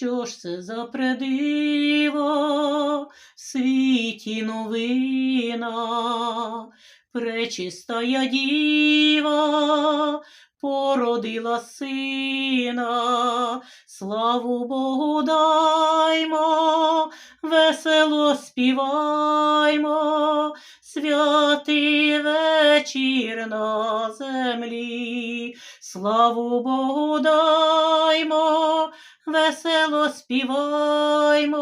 Що ж це за предиво світі новина? Пречистая діва породила сина, славу Богу даймо, весело співаймо, святий вечір на землі, славу Богу даймо, весело співаймо,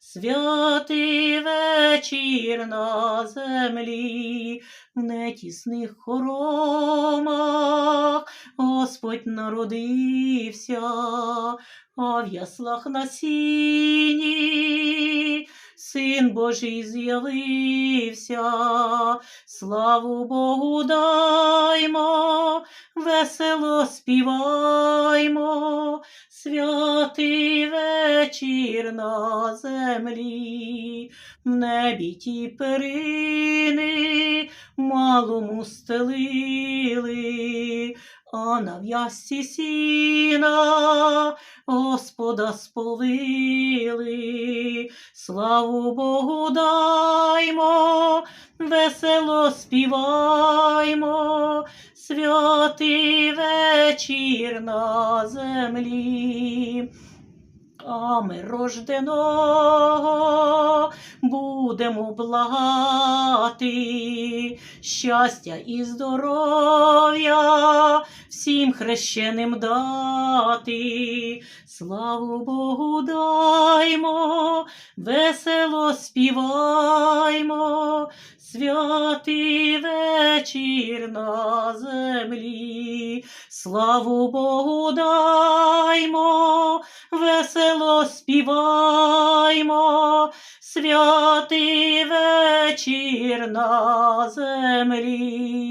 святий вечір на землі, в нетісних хоромах. Господь народився, а в яслах на Син Божий з'явився, славу Богу даймо, весело співаймо, святий вечір на землі, в небі ті перини малому стелили, а на в'язці сіна Господа сповили, славу Богу даймо, весело співаймо, святий вечір на землі. А ми рожденого будемо благати, щастя і здоров'я всім хрещеним дати. Славу Богу даймо, весело співаймо, святий вечір на землі. Славу Богу даймо, весело співаймо, святий вечір на землі.